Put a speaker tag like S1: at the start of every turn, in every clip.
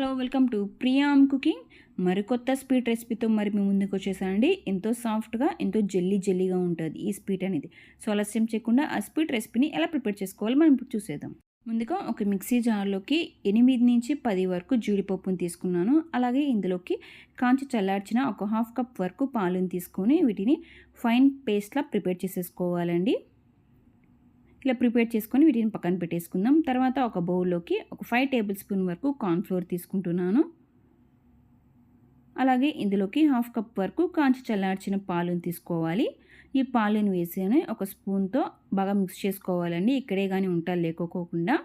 S1: Hello welcome to Priyam cooking. మరికొత్త sweet రెసిపీతో మరి మీ ముందుకు వచ్చేసానండి. ఎంతో సాఫ్ట్గా ఎంతో జల్లీ జల్లీగా ఉంటుంది ఈ స్వీట్ అనేది. సో ఆలస్యం చేయకుండా ఆ స్వీట్ రెసిపీని ఎలా ప్రిపేర్ చేసుకోవాలో మనం ఇప్పుడు చూసేద్దాం. ముందుగా ఒక మిక్సీ జార్లోకి ఎనిమిది నుంచి పది వరకు జీడిపప్పును తీసుకున్నాను. అలాగే ఇందులోకి కాంచి చల్లార్చిన ఒక హాఫ్ కప్ వరకు పాలను తీసుకొని వీటిని ఫైన్ పేస్ట్లా ప్రిపేర్ చేసేసుకోవాలండి. ఇలా ప్రిపేర్ చేసుకొని వీటిని పక్కన పెట్టేసుకుందాం. తర్వాత ఒక బౌల్లోకి ఒక ఫైవ్ టేబుల్ స్పూన్ వరకు కార్న్ఫ్లోర్ తీసుకుంటున్నాను. అలాగే ఇందులోకి హాఫ్ కప్ వరకు కాంచి చల్లార్చిన పాలను తీసుకోవాలి. ఈ పాలను వేసి ఒక స్పూన్తో బాగా మిక్స్ చేసుకోవాలండి. ఇక్కడే కానీ ఉంటాలు లేకోకుండా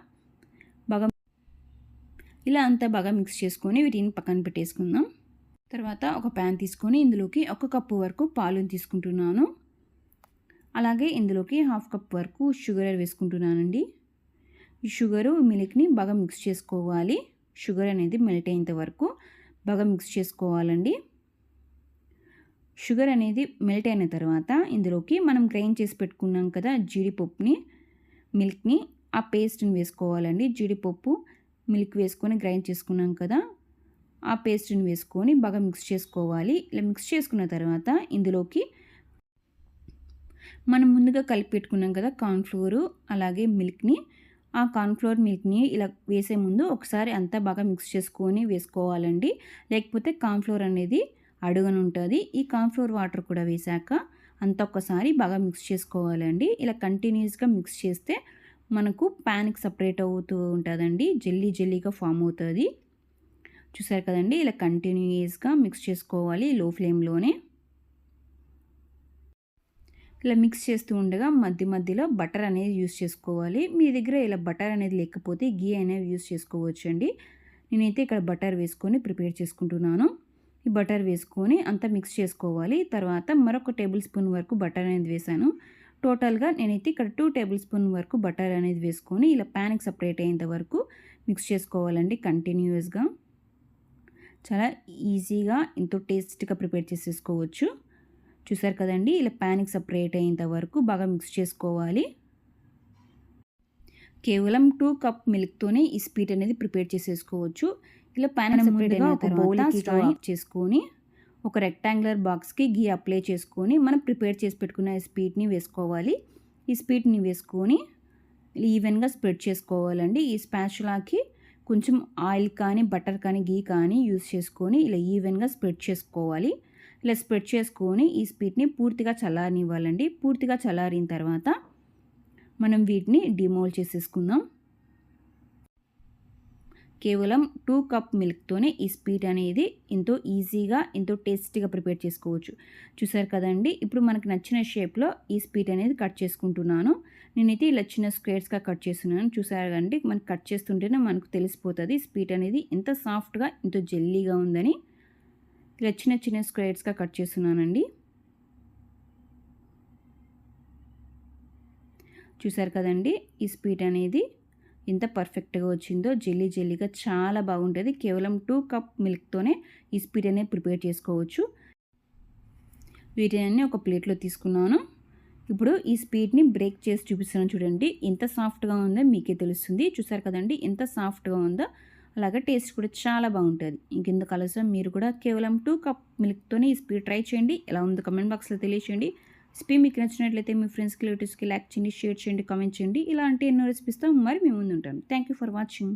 S1: బాగా ఇలా అంతా బాగా మిక్స్ చేసుకొని వీటిని పక్కన పెట్టేసుకుందాం. తర్వాత ఒక ప్యాన్ తీసుకొని ఇందులోకి ఒక కప్పు వరకు పాలను తీసుకుంటున్నాను. అలాగే ఇందులోకి హాఫ్ కప్ వరకు షుగర్ వేసుకుంటున్నానండి. ఈ షుగరు మిల్క్ని బాగా మిక్స్ చేసుకోవాలి. షుగర్ అనేది మెల్ట్ అయ్యేంత వరకు బాగా మిక్స్ చేసుకోవాలండి. షుగర్ అనేది మెల్ట్ అయిన తర్వాత ఇందులోకి మనం గ్రైండ్ చేసి పెట్టుకున్నాం కదా జీడిపప్పుని మిల్క్ని ఆ పేస్ట్ని వేసుకోవాలండి. జీడిపప్పు మిల్క్ వేసుకొని గ్రైండ్ చేసుకున్నాం కదా ఆ పేస్ట్ని వేసుకొని బాగా మిక్స్ చేసుకోవాలి. ఇలా మిక్స్ చేసుకున్న తర్వాత ఇందులోకి మనం ముందుగా కలిపి పెట్టుకున్నాం కదా కార్న్ఫ్లోరు అలాగే మిల్క్ని. ఆ కార్న్ఫ్లోర్ మిల్క్ని ఇలా వేసే ముందు ఒకసారి అంతా బాగా మిక్స్ చేసుకొని వేసుకోవాలండి. లేకపోతే కార్న్ఫ్లోర్ అనేది అడుగను ఉంటుంది. ఈ కార్న్ఫ్లోర్ వాటర్ కూడా వేశాక అంత ఒక్కసారి బాగా మిక్స్ చేసుకోవాలండి. ఇలా కంటిన్యూస్గా మిక్స్ చేస్తే మనకు ప్యాన్కి సపరేట్ అవుతూ ఉంటుందండి. జల్లీ జల్లీగా ఫామ్ అవుతుంది. చూసారు కదండి? ఇలా కంటిన్యూస్గా మిక్స్ చేసుకోవాలి లో ఫ్లేమ్లోనే. ఇలా మిక్స్ చేస్తూ ఉండగా మధ్య మధ్యలో బటర్ అనేది యూస్ చేసుకోవాలి. మీ దగ్గర ఇలా బటర్ అనేది లేకపోతే గీ అనేది యూస్ చేసుకోవచ్చు అండి నేనైతే ఇక్కడ బటర్ వేసుకొని ప్రిపేర్ చేసుకుంటున్నాను. ఈ బటర్ వేసుకొని అంతా మిక్స్ చేసుకోవాలి. తర్వాత మరొక టేబుల్ స్పూన్ వరకు బటర్ అనేది వేసాను టోటల్గా నేనైతే ఇక్కడ టూ టేబుల్ స్పూన్ వరకు బటర్ అనేది వేసుకొని ఇలా ప్యాన్కి సపరేట్ అయ్యేంత వరకు మిక్స్ చేసుకోవాలండి కంటిన్యూస్గా చాలా ఈజీగా ఎంతో టేస్ట్గా ప్రిపేర్ చేసేసుకోవచ్చు. చూసారు కదండి? ఇలా ప్యాన్కి సపరేట్ అయ్యేంత వరకు బాగా మిక్స్ చేసుకోవాలి. కేవలం టూ కప్ మిల్క్తోనే ఈ స్వీట్ అనేది ప్రిపేర్ చేసేసుకోవచ్చు. ఇలా ప్యాన్ సపరేట్ అయిన తర్వాత స్టవ్ చేసుకొని ఒక రెక్టాంగులర్ బాక్స్కి గీ అప్లై చేసుకొని మనం ప్రిపేర్ చేసి పెట్టుకున్న ఈ స్వీట్ని వేసుకోవాలి. ఈ స్వీట్ని వేసుకొని ఈవెన్గా స్ప్రెడ్ చేసుకోవాలండి. ఈ స్పాచులాకి కొంచెం ఆయిల్ కానీ బటర్ కానీ గీ కానీ యూస్ చేసుకొని ఇలా ఈవెన్గా స్ప్రెడ్ చేసుకోవాలి. ఇలా స్ప్రెడ్ చేసుకొని ఈ స్పీట్ని పూర్తిగా చల్లారనివ్వాలండి. పూర్తిగా చల్లారిన తర్వాత మనం వీటిని డిమోల్ చేసేసుకుందాం. కేవలం టూ కప్ మిల్క్తోనే ఈ స్వీట్ అనేది ఎంతో ఈజీగా ఎంతో టేస్టీగా ప్రిపేర్ చేసుకోవచ్చు. చూసారు కదండి ఇప్పుడు మనకు నచ్చిన షేప్లో ఈ స్వీట్ అనేది కట్ చేసుకుంటున్నాను. నేనైతే ఇలా చిన్న స్క్వేర్స్గా కట్ చేస్తున్నాను. చూసారు కదండి మనకు కట్ చేస్తుంటేనే మనకు తెలిసిపోతుంది. స్వీట్ అనేది ఎంత సాఫ్ట్గా ఎంతో జెల్లీగా ఉందని. ఇలా చిన్న చిన్న స్క్వేర్స్గా కట్ చేస్తున్నానండి. చూసారు కదండి ఈ స్వీట్ అనేది ఎంత పర్ఫెక్ట్గా వచ్చిందో జెల్లీ జెల్లీగా చాలా బాగుంటుంది. కేవలం టూ కప్ మిల్క్తోనే ఈ స్వీట్ అనేది ప్రిపేర్ చేసుకోవచ్చు. వీటిని ఒక ప్లేట్లో తీసుకున్నాను. ఇప్పుడు ఈ స్పీడ్ని బ్రేక్ చేసి చూపిస్తున్నాను చూడండి ఎంత సాఫ్ట్గా ఉందో మీకే తెలుస్తుంది. చూసారు కదండి ఎంత సాఫ్ట్గా ఉందో అలాగే టేస్ట్ కూడా చాలా బాగుంటుంది. ఇంకెందుకు ఆలస్యం మీరు కూడా కేవలం టూ కప్ మిల్క్తోనే ఈ స్పీడ్ ట్రై చేయండి. ఎలా ఉందో కమెంట్ బాక్స్లో తెలియచేయండి. స్పీ మీకు నచ్చినట్లయితే మీ ఫ్రెండ్స్కి రిలేటివ్స్కి లైక్ చేయండి షేర్ చేయండి కామెంట్ చేయండి. ఇలాంటి ఎన్నో రెసిపీస్తో మరి మేము ముందు ఉంటాను థ్యాంక్ ఫర్ వాచింగ్